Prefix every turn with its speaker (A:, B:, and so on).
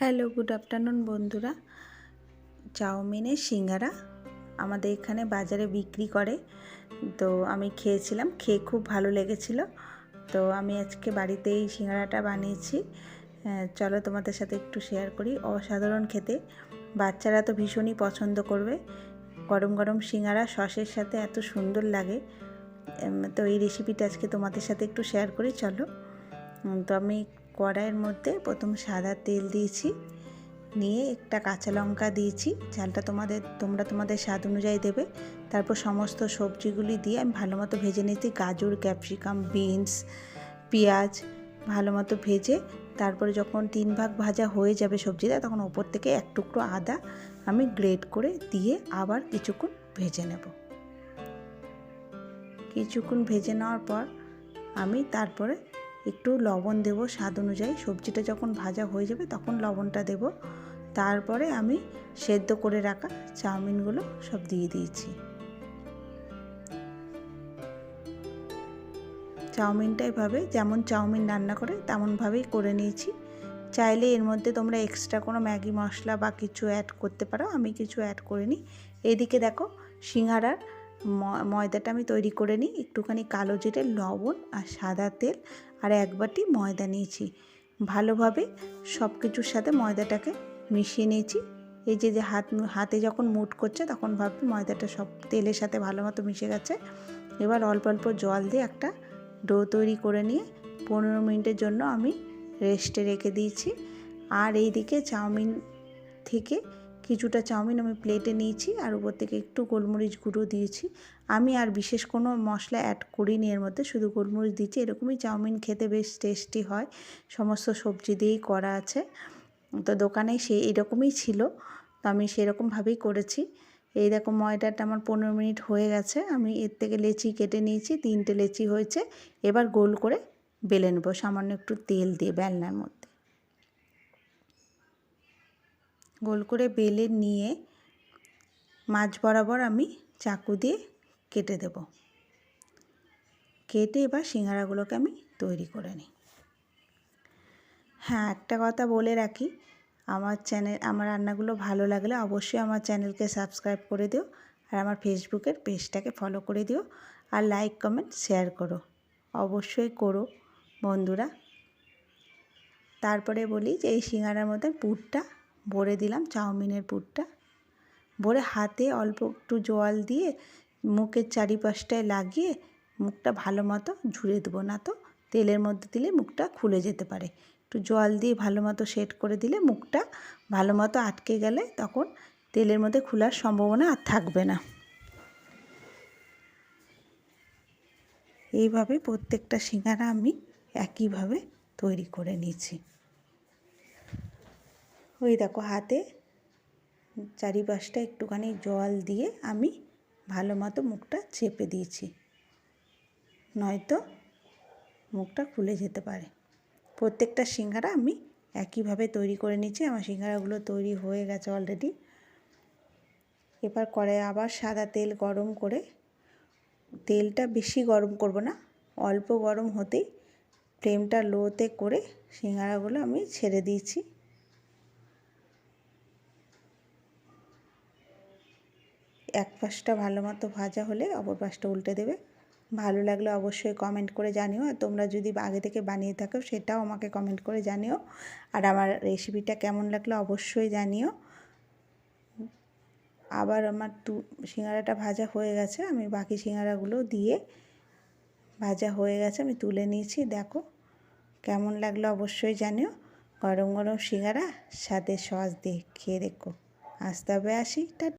A: Hello, good afternoon বন্ধুরা। চাউমিনের সিঙ্গারা আমাদের এখানে বাজারে বিক্রি করে। তো আমি খেয়েছিলাম, খেয়ে খুব ভালো লেগেছিল। তো আমি আজকে বাড়িতে এই সিঙ্গারাটা বানিয়েছি। চলো তোমাদের সাথে একটু শেয়ার করি। অসাধারণ খেতে। বাচ্চারা তো ভীষণই পছন্দ করবে। গরম গরম সিঙ্গারা সসের সাথে এত সুন্দর লাগে। তো এই রেসিপিটা আজকে তোমাদের সাথে একটু শেয়ার করি, চলো। তো আমি কড়াইয়ের মধ্যে প্রথম সাদা তেল দিয়েছি, নিয়ে একটা কাঁচা লঙ্কা দিয়েছি ঝালটা তোমাদের, তোমরা তোমাদের স্বাদ অনুযায়ী দেবে। তারপর সমস্ত সবজিগুলি দিয়ে আমি ভালো মতো ভেজে নিয়েছি, গাজর, ক্যাপসিকাম, বিনস, পেঁয়াজ ভালো মতো ভেজে, তারপরে যখন তিন ভাগ ভাজা হয়ে যাবে সবজিটা, তখন ওপর থেকে এক টুকরো আদা আমি গ্রেট করে দিয়ে আবার কিছুক্ষণ ভেজে নেব। কিছুক্ষণ ভেজে নেওয়ার পর আমি তারপরে একটু লবণ দেব স্বাদ অনুযায়ী। সবজিটা যখন ভাজা হয়ে যাবে তখন লবণটা দেব। তারপরে আমি সেদ্ধ করে রাখা চাউমিনগুলো সব দিয়ে দিয়েছি। চাউমিনটা এভাবে যেমন চাউমিন রান্না করে তেমনভাবেই করে নিয়েছি। চাইলে এর মধ্যে তোমরা এক্সট্রা কোনো ম্যাগি মশলা বা কিছু অ্যাড করতে পারো, আমি কিছু অ্যাড করিনি। এদিকে দেখো সিঙ্গারার ময়দাটা আমি তৈরি করে নিই। একটুখানি কালো জিরে, লবণ আর সাদা তেল আর এক বাটি ময়দা নিয়েছি। ভালোভাবে সব কিছুর সাথে ময়দাটাকে মিশিয়ে নিয়েছি। এই যে যে হাত, হাতে যখন মুট করছে তখন ভাববে ময়দাটা সব তেলের সাথে ভালো মতো মিশে গেছে। এবার অল্প অল্প জল দিয়ে একটা ডো তৈরি করে নিয়ে পনেরো মিনিটের জন্য আমি রেস্টে রেখে দিয়েছি। আর এই দিকে চাউমিন থেকে কিছুটা চাউমিন আমি প্লেটে নিয়েছি, আর উপর থেকে একটু গোলমরিচ গুঁড়ো দিয়েছি। আমি আর বিশেষ কোনো মশলা অ্যাড করিনি এর মধ্যে, শুধু গোলমরিচ দিচ্ছি এরকমই চাউমিন খেতে বেশ টেস্টি হয়, সমস্ত সবজি দিয়েই করা আছে। তো দোকানে সে এরকমই ছিল, তো আমি সেরকমভাবেই করেছি। এই দেখো ময়দাটা আমার পনেরো মিনিট হয়ে গেছে, আমি এর থেকে লেচি কেটে নিয়েছি, তিনটে লেচি হয়েছে। এবার গোল করে বেলে নেব, সামান্য একটু তেল দিয়ে বেলনার মধ্যে। গোল করে বেলে নিয়ে মাছ বরাবর আমি চাকু দিয়ে কেটে দেব। কেটে এবার সিঙ্গারাগুলোকে আমি তৈরি করে নিই। হ্যাঁ একটা কথা বলে রাখি, আমার চ্যানেল, আমার রান্নাগুলো ভালো লাগলে অবশ্যই আমার চ্যানেলকে সাবস্ক্রাইব করে দিও আর আমার ফেসবুকের পেজটাকে ফলো করে দিও আর লাইক, কমেন্ট, শেয়ার করো। অবশ্যই করো বন্ধুরা। তারপরে বলি যে এই সিঙ্গারার মধ্যে পুরটা ভরে দিলাম চাউমিনের পুরটা। ভরে হাতে অল্প একটু জল দিয়ে মুখের চারিপাশটায় লাগিয়ে মুখটা ভালো মতো ঝুড়ে দেবো না তো, তেলের মধ্যে দিলে মুখটা খুলে যেতে পারে। একটু জল দিয়ে ভালো মতো সেট করে দিলে মুখটা ভালো মতো আটকে গেলে তখন তেলের মধ্যে খোলার সম্ভাবনা আর থাকবে না। এইভাবে প্রত্যেকটা সিঙ্গারা আমি একইভাবে তৈরি করে নিয়েছি। ওই দেখো হাতে চারিপাশটা একটুখানি জল দিয়ে আমি ভালো মতো মুখটা চেপে দিয়েছি। নয়তো মুখটা খুলে যেতে পারে। প্রত্যেকটা সিঙ্গারা আমি একইভাবে তৈরি করে নিচ্ছি আমার সিঙ্গারাগুলো তৈরি হয়ে গেছে অলরেডি এবার করে আবার সাদা তেল গরম করে, তেলটা বেশি গরম করব না, অল্প গরম হতেই ফ্লেমটা লোতে করে সিঙ্গারাগুলো আমি ছেড়ে দিয়েছি। এক পাশটা ভালো মতো ভাজা হলে অপর পাশটা উল্টে দেবে। ভালো লাগলে অবশ্যই কমেন্ট করে জানিও। আর তোমরা যদি আগে থেকে বানিয়ে থাকো, সেটাও আমাকে কমেন্ট করে জানিও। আর আমার রেসিপিটা কেমন লাগল অবশ্যই জানিও। আবার আমার তু সিঙ্গারাটা ভাজা হয়ে গেছে। আমি বাকি সিঙ্গারাগুলো দিয়ে ভাজা হয়ে গেছে, আমি তুলে নিয়েছি। দেখো কেমন লাগল অবশ্যই জানিও। গরম গরম সিঙ্গারা, সাথে সস দিয়ে খেয়ে দেখো। আসতে হবে, আসি টা